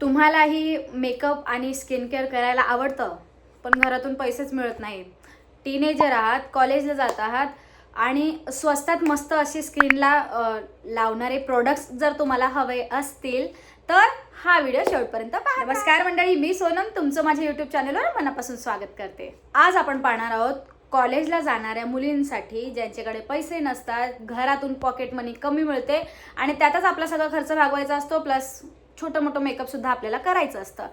तुम्हालाही मेकअप आणि skin care करायला आवडतं पण घरातून पैसेच मिळत नाही टीनेजर आहात कॉलेजला जात आहात आणि स्वस्तात मस्त अशी स्किनला लावणारे प्रोडक्ट्स जर तुम्हाला हवे असतील तर हा व्हिडिओ शेवटपर्यंत पहा. नमस्कार मंडळी मी सोनम तुमचं माझ्या यूट्यूब चॅनलवर मनापासून स्वागत करते. आज आपण पाहणार आहोत कॉलेजला जाणाऱ्या मुलींसाठी ज्यांच्याकडे पैसे नसतात घरातून पॉकेट मनी कमी मिळते आणि त्यातच आपला सगळा खर्च भागवायचा असतो प्लस छोटं मोठं मेकअपसुद्धा आपल्याला करायचं असतं.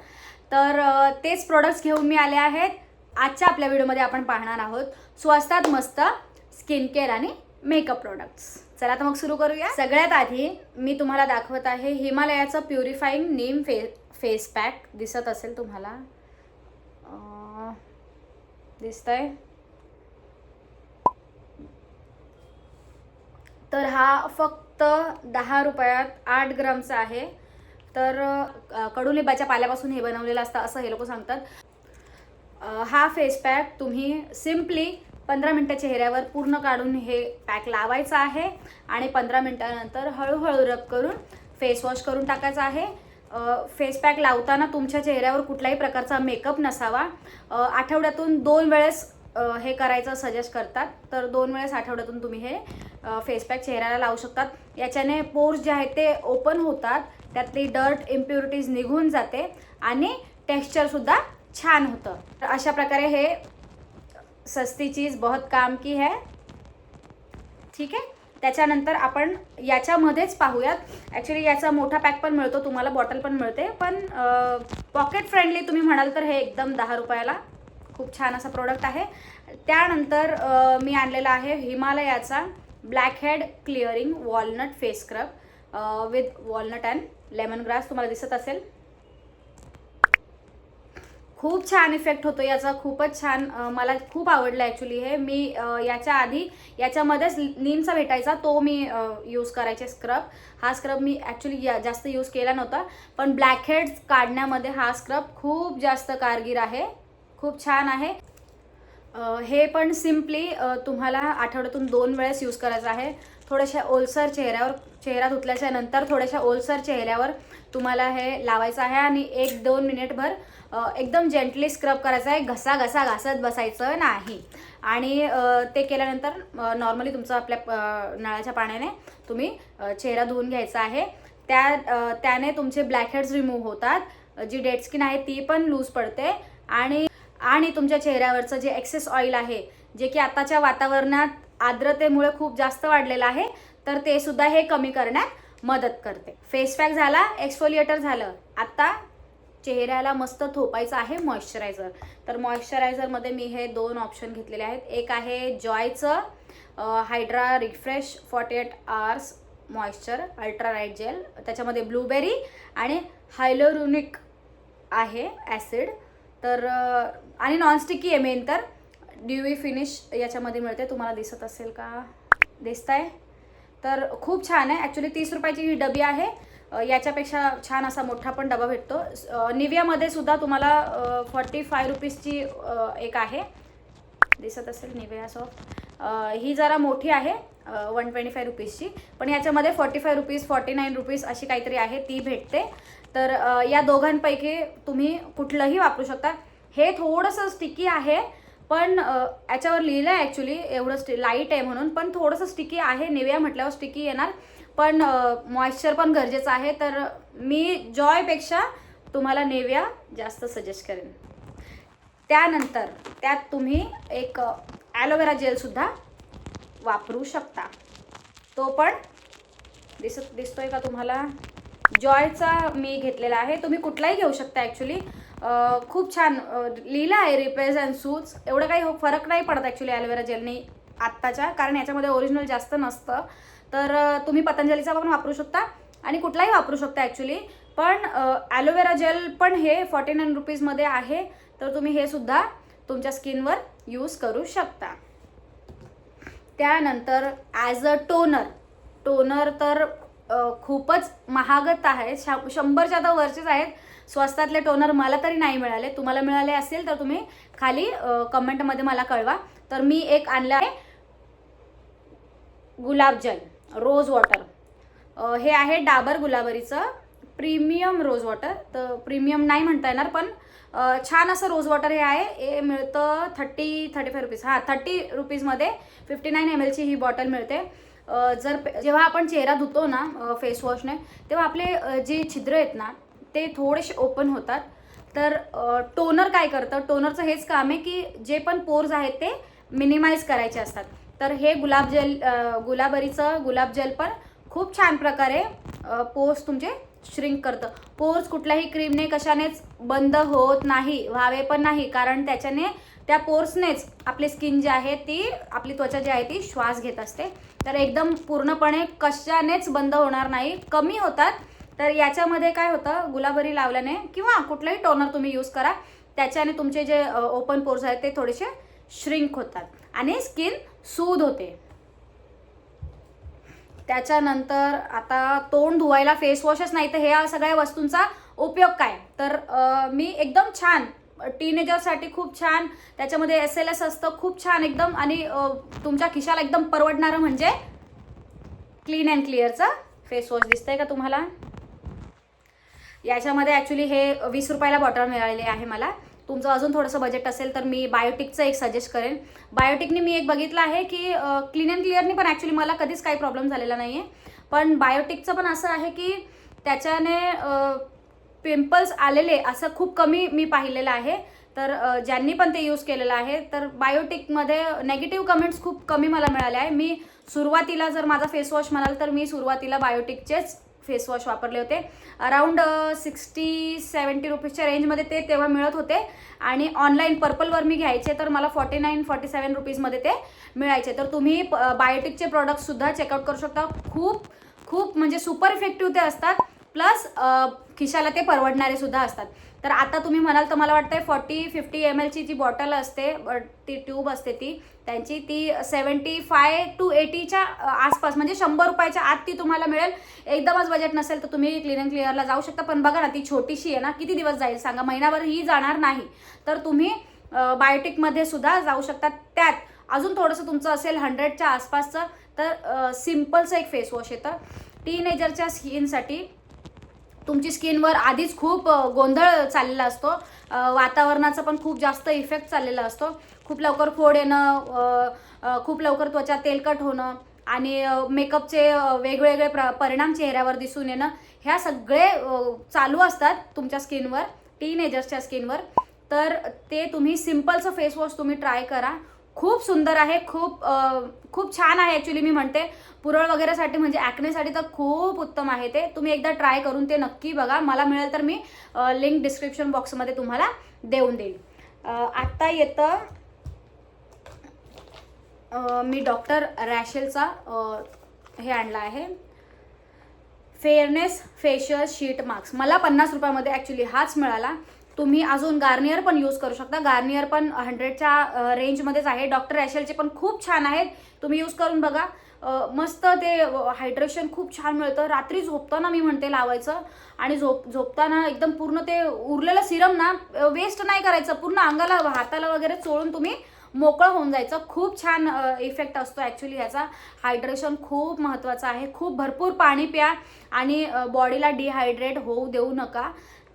तर तेच प्रोडक्ट्स घेऊन मी आले आहेत. आजच्या आपल्या व्हिडिओमध्ये आपण पाहणार आहोत स्वस्तात मस्त स्किन केअर आणि मेकअप प्रोडक्ट्स चला तर मग सुरू करूया. सगळ्यात आधी मी तुम्हाला दाखवत आहे हिमालयाचं प्युरिफाईंग नीम फे फेस पॅक दिसत असेल तुम्हाला? दिसतंय? तर हा फक्त दहा रुपयात आठ ग्रामचा आहे. तर कडुलिंबाच्या पाल्यापासून हे बनवलेलं असतं असं हे लोक सांगतात. हा फेस पॅक तुम्ही सिम्पली पंधरा मिनटं चेहऱ्यावर पूर्ण काढून हे पॅक लावायचं आहे आणि पंधरा मिनटानंतर हळूहळू रब करून फेस वॉश करून टाकायचा आहे. फेस पॅक लावताना तुमच्या चेहऱ्यावर कुठल्याही प्रकारचा मेकअप नसावा. आठवड्यातून दोन वेळेस हे करायचं सजेस्ट करतात. तर दोन वेळेस आठवड्यातून तुम्ही हे फेस पॅक चेहऱ्याला लावू शकतात. याच्याने पोर्स जे आहेत ते ओपन होतात. त्यातली डर्ट इम्प्युरिटीज निघून जाते आणि टेक्स्चरसुद्धा छान होतं. तर अशा प्रकारे हे सस्ती चीज बहुत काम की है. ठीक आहे? त्याच्यानंतर आपण याच्यामध्येच पाहूयात. ॲक्च्युली याचा मोठा पॅक पण मिळतो. तुम्हाला बॉटल पण मिळते. पण पॉकेट फ्रेंडली तुम्ही म्हणाल तर हे एकदम दहा रुपयाला खूप छान असा प्रोडक्ट आहे. त्यानंतर मी आणलेला आहे हिमालयाचा. Blackhead clearing walnut face scrub with walnut and lemongrass तुम्हाला दिसत असेल. खूप छान इफेक्ट होतो याचा खूपच छान मला खूप आवडलं ॲक्च्युली हे. मी याच्या आधी याच्यामध्येच नीमचा भेटायचा तो मी यूज करायचे स्क्रब हा स्क्रब मी ॲक्च्युली जास्त यूज केला नव्हता पण ब्लॅकहेड्स काढण्यामध्ये हा स्क्रब खूप जास्त कारगीर आहे. खूप छान आहे. हे पण सिम्पली तुम्हाला आठवड्यातून दोन वेळेस यूज करायचं आहे. थोड्याशा ओलसर चेहऱ्यावर चेहरा धुतल्याच्या नंतर थोड्याशा ओलसर चेहऱ्यावर तुम्हाला हे लावायचं आहे आणि एक दोन मिनिटभर एकदम जेंटली स्क्रब करायचं आहे. घसा घसा घासत बसायचं नाही. आणि ते केल्यानंतर नॉर्मली तुमचं आपल्या नळाच्या पाण्याने तुम्ही चेहरा धुवून घ्यायचा आहे. त्या त्याने तुमचे ब्लॅकहेड्स रिमूव्ह होतात. जी डेड स्किन आहे ती पण लूज पडते. आणि आणि तुमच्या चेहऱ्यावरचं जे एक्सेस ऑइल आहे जे की आताच्या वातावरणात आर्द्रतेमुळे खूप जास्त वाढलेलं आहे तर ते सुद्धा हे कमी करण्यात मदत करते. फेस पॅक झाला एक्सफोलिएटर झालं. आता चेहऱ्याला मस्त थोपायचं आहे मॉइश्चरायझर तर मॉइश्चरायझरमध्ये मी हे दोन ऑप्शन घेतलेले आहेत. एक आहे जॉयचं hydra refresh forty eight hours moisture ultra light gel त्याच्यामध्ये ब्लूबेरी आणि हायलोरुनिक आहे ॲसिड तर आणि नॉनस्टिकी आहे मेन तर. ड्युई फिनिश याच्यामध्ये मिळते. तुम्हाला दिसत असेल का? दिसताय. तर खूप छान आहे. ॲक्च्युली तीस रुपयाची ही डबी आहे. याच्यापेक्षा छान असा मोठा पण डबा भेटतो. निव्यामध्ये सुद्धा तुम्हाला फॉर्टी फाय रुपीजची एक आहे. दिसत असेल निव्या सॉफ्ट ही जरा मोठी आहे वन ट्वेंटी फाय रुपीजची. पण याच्यामध्ये forty five rupees forty nine rupees अशी काहीतरी आहे. ती भेटते. तर या दोघांपैकी तुम्ही कुठलंही वापरू शकता. हे थोडंसं स्टिकी आहे पण याच्यावर लिहिलं आहे ॲक्च्युली एवढं स्टि लाइट आहे म्हणून पण थोडंसं स्टिकी आहे. निव्या म्हटल्यावर स्टिकी येणार. पण मॉइश्चर पण गरजेचं आहे. तर मी जॉयपेक्षा तुम्हाला नेव्या जास्त सजेस्ट करेन. त्यानंतर त्यात तुम्ही एक ॲलोवेरा जेलसुद्धा वापरू शकता. तो पण दिसत दिसतोय का तुम्हाला? जॉयचा मी घेतलेला आहे. तुम्ही कुठलाही घेऊ शकता ॲक्च्युली खूप छान. लिहिलं आहे रिपेअर्स अँड सूट्स एवढं काही हो- फरक नाही पडत ॲक्च्युली ॲलोवेरा जेलने आत्ताच्या. कारण याच्यामध्ये ओरिजिनल जास्त नसतं. तर तुम्ही पतंजलीचा पण वापरू शकता आणि कुठलाही वापरू शकता ॲक्च्युली पण ॲलोवेरा जेल पण हे फॉर्टी नाईन रुपीजमध्ये आहे. तर तुम्ही हे सुद्धा तुमच्या स्किनवर यूज करू शकता. त्यानंतर ॲज अ टोनर टोनर तर खूपच महागत आहे शं शंभरच्या तर वरचेच आहेत. स्वस्तातले टोनर मला तरी नाही मिळाले. तुम्हाला मिळाले असेल तर तुम्ही खाली कमेंटमध्ये मला कळवा. तर मी एक आणलं आहे. गुलाबजल रोज वॉटर. हे आहे डाबर गुलाबरीचं प्रीमियम रोज वॉटर. तर प्रीमियम नाही म्हणता येणार पण छान असं रोज वॉटर हे आहे. हे मिळतं थर्टी थर्टी फाय रुपीज हां थर्टी रुपीजमध्ये फिफ्टी नाईन एम एलची ही बॉटल मिळते. जर जेव्हा आपण चेहरा धुतो ना फेस वॉशने तेव्हा आपले जे छिद्र आहेत ना ते थोडेसे ओपन होतात. तर टोनर काय करतं? टोनरचं हेच काम आहे की जे पण पोर्स आहेत ते मिनिमाइज करायचे असतात. तर हे गुलाब जेल गुलाबरीचं गुलाब जेल पण खूप छान प्रकारे पोर्स तुमचे श्रिंक करतं. पोर्स कुठल्याही क्रीमने कशानेच बंद होत नाही व्हावे पण नाही कारण त्याच्याने त्या पोर्सनेच आपली स्किन जी आहे ती आपली त्वचा जी आहे ती श्वास घेत असते. तर एकदम पूर्णपणे कशानेच बंद होणार नाही कमी होतात. तर याच्यामध्ये काय होतं गुलाबरी लावल्याने किंवा कुठलाही टोनर तुम्ही यूज करा त्याच्याने तुमचे जे ओपन पोर्स आहेत ते थोडेसे श्रिंक होतात आणि स्किन सूद होते. त्याच्यानंतर आता तोंड धुवायला फेस वॉशच नाही तर ह्या सगळ्या वस्तूंचा उपयोग काय? तर मी एकदम छान टीनेजरसाठी खूप छान त्याच्यामध्ये एस एल एस असतं खूप छान एकदम. आणि तुमच्या खिशाला एकदम परवडणारं म्हणजे क्लीन अँड क्लिअरचं फेस वॉश दिसतंय का तुम्हाला? याच्यामध्ये ॲक्च्युली हे वीस रुपयाला बॉटल मिळालेली आहे मला. तुमचं अजून थोडंसं बजेट असेल तर मी बायोटिकचं एक सजेस्ट करेन. बायोटिकने मी एक बघितलं आहे की क्लीन अँड क्लिअरनी पण ॲक्च्युली मला कधीच काही प्रॉब्लेम झालेला नाही आहे पण बायोटिकचं पण असं आहे की त्याच्याने पिंपल्स आलेले असं खूप कमी मी पाहिलेलं आहे. तर ज्यांनी पण ते यूज केलेलं आहे तर बायोटिकमध्ये नेगेटिव्ह कमेंट्स खूप कमी मला मिळाले आहे. मी सुरुवातीला जर माझा फेसवॉश म्हणाल तर मी सुरुवातीला बायोटिकचेच फेसवॉश वापरले होते. अराऊंड सिक्स्टी सेवन्टी रुपीजच्या रेंजमध्ये ते तेव्हा मिळत होते. आणि ऑनलाईन पर्पलवर मी घ्यायचे तर मला फॉर्टी नाईन फॉर्टी सेवन रुपीजमध्ये ते मिळायचे. तर तुम्ही बायोटिकचे प्रॉडक्टसुद्धा चेकआउट करू शकता. खूप खूप म्हणजे सुपर इफेक्टिव्ह ते असतात. प्लस खिशाला ते परवडणारे सुद्धा असतात. तर आता तुम्ही म्हणाल तर मला वाटतंय फॉर्टी फिफ्टी एम एलची जी बॉटल असते ती ट्यूब असते ती त्यांची ती सेवन्टी फाय टू एटीच्या आसपास म्हणजे शंभर रुपयाच्या आत ती तुम्हाला मिळेल. एकदमच बजेट नसेल तर तुम्ही क्लीन अँड क्लिअरला जाऊ शकता. पण बघा ना ती छोटीशी आहे ना किती दिवस जाईल? सांगा महिनाभर ही जाणार नाही. तर तुम्ही बायोटिकमध्ये सुद्धा जाऊ शकता. त्यात अजून थोडंसं तुमचं असेल हंड्रेडच्या आसपासचं तर सिम्पलचं एक फेस वॉश येतं. टीनेजरच्या स्किनसाठी तुमची स्किनवर आधीच खूप गोंधळ चाललेला असतो. वातावरणाचा पण खूप जास्त इफेक्ट चाललेला असतो. खूप लवकर फोड येणं खूप लवकर त्वचा तेलकट होणं आणि मेकअपचे वेगवेगळे प्र परिणाम चेहऱ्यावर दिसून येणं ह्या सगळे चालू असतात तुमच्या स्किनवर टीनेजर्सच्या स्किनवर. तर ते तुम्ही सिम्पलचं फेस वॉश तुम्ही ट्राय करा. खूप सुंदर आहे खूप खूप छान आहे ॲक्च्युली मी म्हणते. पुरळ वगैरेसाठी म्हणजे ॲक्नेसाठी तर खूप उत्तम आहे ते. तुम्ही एकदा ट्राय करून ते नक्की बघा. मला मिळेल तर मी लिंक डिस्क्रिप्शन बॉक्समध्ये तुम्हाला देऊन देईल. आत्ता येतं मी डॉक्टर रॅशेलचा हे आणला आहे. फेअरनेस फेशियल शीट मास्क मला पन्नास रुपयामध्ये ॲक्च्युली हाच मिळाला. तुम्ही अजून गार्नियर पण यूज करू शकता. गार्नियर पण हंड्रेडच्या रेंजमध्येच आहे. डॉक्टर ॲशेलचे पण खूप छान आहेत. तुम्ही यूज करून बघा. मस्त ते हायड्रेशन खूप छान मिळतं. रात्री झोपताना मी म्हणते लावायचं. आणि झोप झोपताना एकदम पूर्ण ते उरलेलं सिरम ना वेस्ट नाही करायचं. पूर्ण अंगाला हाताला वगैरे चोळून तुम्ही मोकळं होऊन जायचं. खूप छान इफेक्ट असतो ॲक्च्युली ह्याचा हायड्रेशन खूप महत्त्वाचं आहे. खूप भरपूर पाणी प्या. आणि बॉडीला डिहायड्रेट होऊ देऊ नका.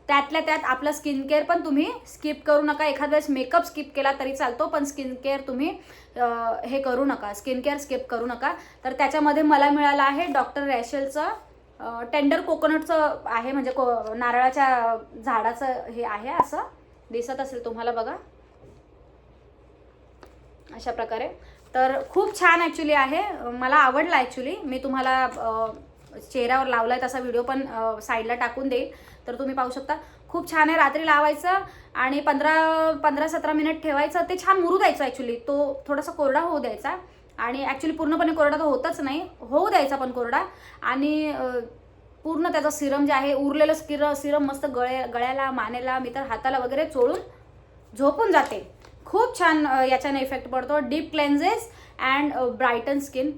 त्यातल्या त्यात आपलं स्किन केअर पण तुम्ही स्किप करू नका. एखाद्या वेळेस मेकअप स्किप केला तरी चालतो पण स्किन केअर तुम्ही हे करू नका. स्किन केअर स्किप करू नका. तर त्याच्यामध्ये मला मिळालं आहे डॉक्टर रॅशेलचं टेंडर कोकोनटचं आहे म्हणजे को नारळाच्या झाडाचं हे आहे असं. दिसत असेल तुम्हाला बघा. अशा प्रकारे. तर खूप छान ॲक्च्युली आहे. मला आवडला ॲक्च्युली मी तुम्हाला चेहऱ्यावर लावला आहे तसा व्हिडिओ पण साईडला टाकून देईल. तर तुम्ही पाहू शकता. खूप छान आहे रात्री लावायचं आणि पंधरा पंधरा सतरा मिनिट ठेवायचं. ते छान मुरू द्यायचं ॲक्च्युली तो थोडासा कोरडा होऊ द्यायचा आणि ॲक्च्युली पूर्णपणे कोरडा तर होतच नाही. होऊ द्यायचा पण कोरडा आणि पूर्ण त्याचा सिरम जे आहे उरलेलं स्किर सिरम मस्त गळ्या गळ्याला मानेला मी तर हाताला वगैरे चोळून झोपून जाते. खूप छान याच्याने इफेक्ट पडतो. Deep cleanses and brighten skin.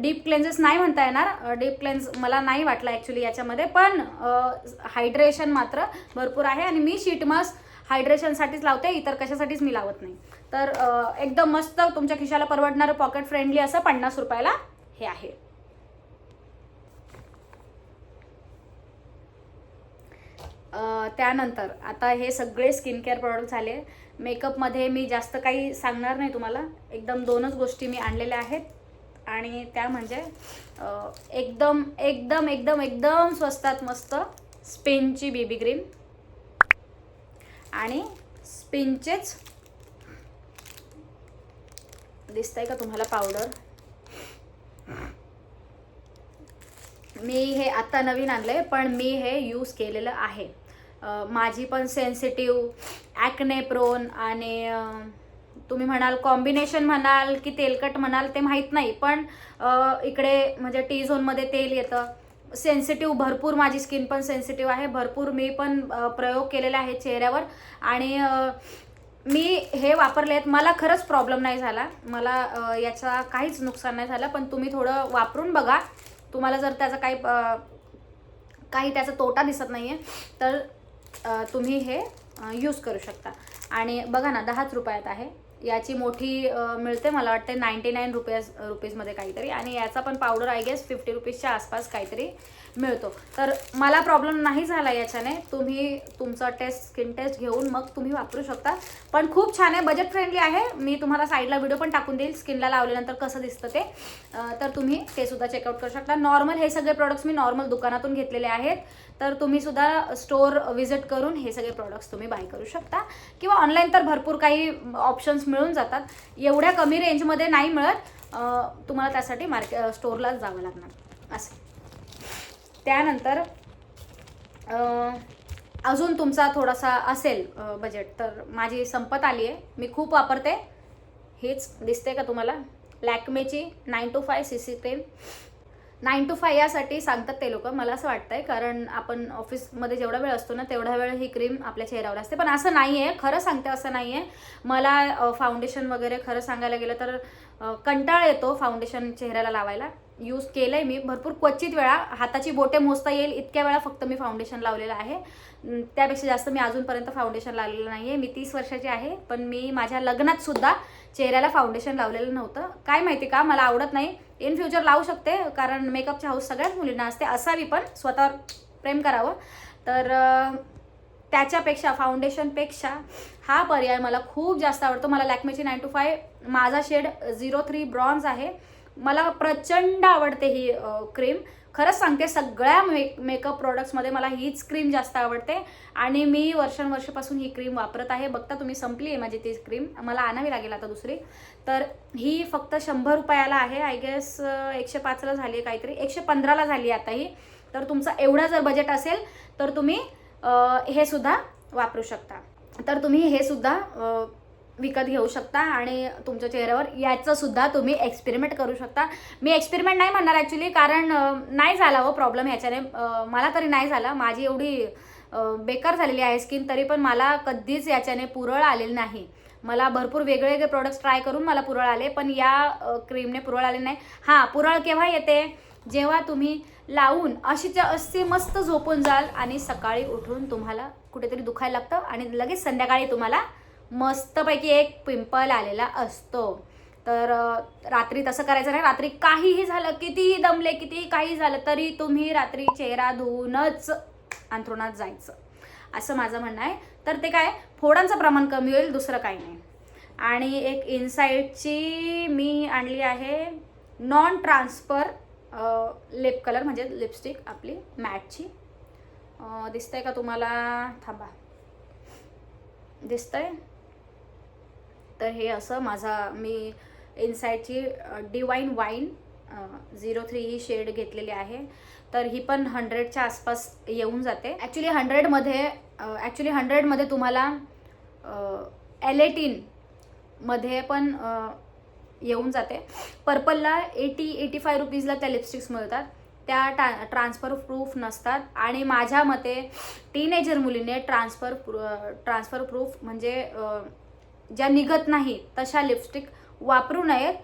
Deep cleanses नाही म्हणता येणार. डीप क्लेन्स मला नाही वाटला ॲक्च्युली याच्यामध्ये पण हायड्रेशन मात्र भरपूर आहे आणि मी शीट मास्क हायड्रेशनसाठीच लावते इतर कशासाठीच मी लावत नाही. तर एकदम मस्त तुमच्या खिशाला परवडणारं पॉकेट फ्रेंडली असं पन्नास रुपयाला हे आहे. त्यानंतर आता हे सगळे स्किन केअर प्रॉडक्ट झाले मेकअपमध्ये मी जास्त काही सांगणार नाही तुम्हाला. एकदम दोनच गोष्टी मी आणलेल्या आहेत. आणि त्या म्हणजे एकदम एकदम एकदम एकदम स्वस्तात मस्त स्पिनची बेबी क्रीम आणि स्पिनचेच दिसतंय का तुम्हाला पावडर मी हे आत्ता नवीन आणलं आहे पण मी हे यूज केलेलं आहे. माझी पण सेन्सिटिव्ह ॲक्ने प्रोन आणि तुम्ही म्हणाल कॉम्बिनेशन म्हणाल की तेलकट म्हणाल ते माहीत नाही पण इकडे म्हणजे टी झोनमध्ये तेल येतं. सेन्सिटिव्ह भरपूर माझी स्किन पण सेन्सिटिव्ह आहे. भरपूर मी पण प्रयोग केलेला आहे चेहऱ्यावर. आणि मी हे वापरले आहेत. मला खरंच प्रॉब्लेम नाही झाला. मला याचा काहीच नुकसान नाही झालं. पण तुम्ही थोडं वापरून बघा. तुम्हाला जर त्याचा काही काही त्याचा तोटा दिसत नाही आहे तर तुम्ही हे यूज करू शकता. आणि बघा ना दहाच रुपयात आहे. याची मोठी मिळते मला वाटते नाईंटी नाईन रुपीज रुपीजमध्ये काहीतरी. आणि याचा पण पावडर आय गेस फिफ्टी रुपीजच्या आसपास काहीतरी मिळतो. तर मला प्रॉब्लेम नाही झाला याच्याने. तुम्ही तुमचा टेस्ट स्किन टेस्ट घेऊन मग तुम्ही वापरू शकता. पण खूप छान आहे. बजेट फ्रेंडली आहे. मी तुम्हाला साईडला व्हिडिओ पण टाकून देईल. स्किनला लावल्यानंतर कसं दिसतं ते. तर तुम्ही ते सुद्धा चेकआउट करू शकता. नॉर्मल हे सगळे प्रोडक्ट्स मी नॉर्मल दुकानातून घेतलेले आहेत. तर तुम्ही सुद्धा स्टोअर व्हिजिट करून हे सगळे प्रॉडक्ट्स तुम्ही बाय करू शकता. किंवा ऑनलाईन तर भरपूर काही ऑप्शन्स मिळून जातात. एवढ्या कमी रेंजमध्ये नाही मिळत. तुम्हाला त्यासाठी मार्के स्टोअरलाच जावं लागणार. असं. त्यानंतर अजून तुमचा थोडासा असेल बजेट तर माझी संपत आली आहे मी खूप वापरते. हेच दिसते का तुम्हाला? लॅकमेची nine two five C C cream nine two five यासाठी सांगतात ते लोक मला असं वाटतंय. कारण आपण ऑफिसमध्ये जेवढा वेळ असतो ना तेवढा वेळ ही क्रीम आपल्या चेहऱ्यावर असते. पण असं नाही आहे खरं सांगते असं नाही आहे मला फाउंडेशन वगैरे खरं सांगायला गेलं तर कंटाळ कंटाळा येतो फाउंडेशन चेहऱ्याला लावायला. यूज केलं आहे मी. भरपूर क्वचित वेळा हाताची बोटे मोजता येईल इतक्या वेळा फक्त मी फाउंडेशन लावलेलं आहे. त्यापेक्षा जास्त मी अजूनपर्यंत फाउंडेशन लावलेलं नाही आहे मी तीस वर्षाची आहे पण मी माझ्या लग्नात सुद्धा चेहऱ्याला फाउंडेशन लावलेलं नव्हतं. काय माहिती का मला आवडत नाही. इन फ्युचर लावू शकते कारण मेकअपची हाऊस सगळ्याच मुलींना असते. असावी पण स्वतःवर प्रेम करावं. तर त्याच्यापेक्षा फाउंडेशनपेक्षा हा पर्याय मला खूप जास्त आवडतो. मला लॅक्मेची नाईन टू फाय माझा शेड झिरो थ्री ब्रॉन्झ आहे. मला प्रचंड आवडते ही क्रीम खरंच सांगते सगळ्या मे मेकअप प्रोडक्ट्समध्ये मला हीच क्रीम जास्त आवडते. आणि मी वर्षानुवर्षापासून ही क्रीम वापरत आहे. बघता तुम्ही संपली आहे माझी ती क्रीम मला आणावी लागेल आता दुसरी. तर ही फक्त शंभर रुपयाला आहे. आय गेस एकशे पाचला झाली आहे काहीतरी. एकशे पंधराला झाली आहे आता ही. तर तुमचा एवढा जर बजेट असेल तर तुम्ही हे सुद्धा वापरू शकता. तर तुम्ही हे सुद्धा विकत घेऊ शकता आणि तुमच्या चेहऱ्यावर याचं सुद्धा तुम्ही एक्सपेरिमेंट करू शकता. मी एक्सपेरिमेंट नाही म्हणणार ॲक्च्युली कारण नाही झाला हो प्रॉब्लेम ह्याच्याने. मला तरी नाही झाला. माझी एवढी बेकार झालेली आहे स्किन तरी पण मला कधीच याच्याने पुरळ आलेली नाही. मला भरपूर वेगळे वेगळे प्रोडक्ट्स ट्राय करून मला पुरळ आले पण या क्रीमने पुरळ आले नाही. हां पुरळ केव्हा येते? जेव्हा तुम्ही लावून अशीच्या अशी मस्त झोपून जाल आणि सकाळी उठून तुम्हाला कुठेतरी दुखायला लागतं आणि लगेच संध्याकाळी तुम्हाला मस्तपैकी एक पिंपल आलेला असतो. तर रात्री तसं करायचं नाही. रात्री काहीही झालं कितीही दमले कितीही काही झालं तरी तुम्ही रात्री चेहरा धुवूनच अंथरुणात जायचं. असं माझं म्हणणं आहे. तर ते काय फोडांचं प्रमाण कमी होईल दुसरं काही नाही. आणि एक इनसाईडची मी आणली आहे नॉन ट्रान्सफर लिप कलर म्हणजे लिपस्टिक आपली मॅटची. दिसतंय का तुम्हाला? थांबा. दिसतंय? तर हे असं माझा मी इनसाईडची डिवाईन वाईन झिरो थ्री ही शेड घेतलेली आहे. तर ही पण हंड्रेडच्या आसपास येऊन जाते. ॲक्च्युली हंड्रेडमध्ये ॲक्च्युली हंड्रेडमध्ये तुम्हाला एलेटीनमध्ये पण येऊन जाते. पर्पलला एटी एटी फाय रुपीजला त्या लिपस्टिक्स मिळतात. त्या टा ट्रान्सफर प्रूफ नसतात. आणि माझ्या मते टीनेजर मुलीने ट्रान्सफर ट्रान्सफर प्रूफ म्हणजे ज्या निघत नाही तशा लिपस्टिक वापरू नयेत.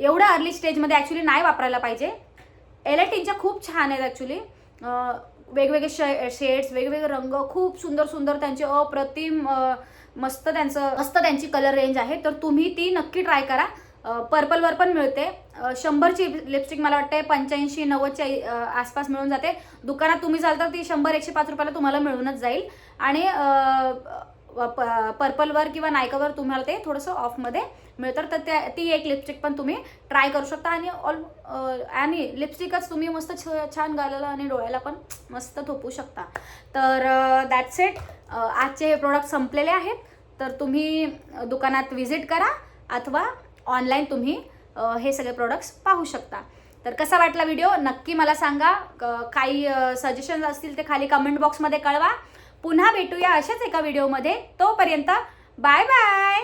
एवढ्या अर्ली स्टेजमध्ये ॲक्च्युली नाही वापरायला पाहिजे. एलेटिनच्या खूप छान आहेत ॲक्च्युली वेगवेगळे शे शेड्स वेगवेगळे रंग खूप सुंदर सुंदर त्यांचे अप्रतिम मस्त त्यांचं मस्त त्यांची कलर रेंज आहे. तर तुम्ही ती नक्की ट्राय करा. पर्पलवर पण मिळते. शंभरची लिपस्टिक मला वाटते पंच्याऐंशी नव्वदच्या आसपास मिळून जाते. दुकानात तुम्ही जाल तर ती शंभर एकशे पाच रुपयाला तुम्हाला मिळूनच जाईल. आणि प- पर्पलवर किंवा नायकावर तुम्हाला ते थोडंसं ऑफमध्ये मिळतं. तर त्या ती एक लिपस्टिक पण तुम्ही ट्राय करू शकता. आणि ऑल आणि लिपस्टिकच तुम्ही मस्त छ छान घालायला आणि डोळ्याला पण मस्त थोपू शकता. तर दॅट्स इट आजचे हे प्रोडक्ट संपलेले आहेत. तर तुम्ही दुकानात व्हिजिट करा अथवा ऑनलाईन तुम्ही हे सगळे प्रोडक्ट्स पाहू शकता. तर कसा वाटला व्हिडिओ नक्की मला सांगा. क- काही सजेशन्स असतील ते खाली कमेंट बॉक्समध्ये कळवा. पुन्हा भेटूया अशाच एका व्हिडिओमध्ये. तोपर्यंत बाय बाय.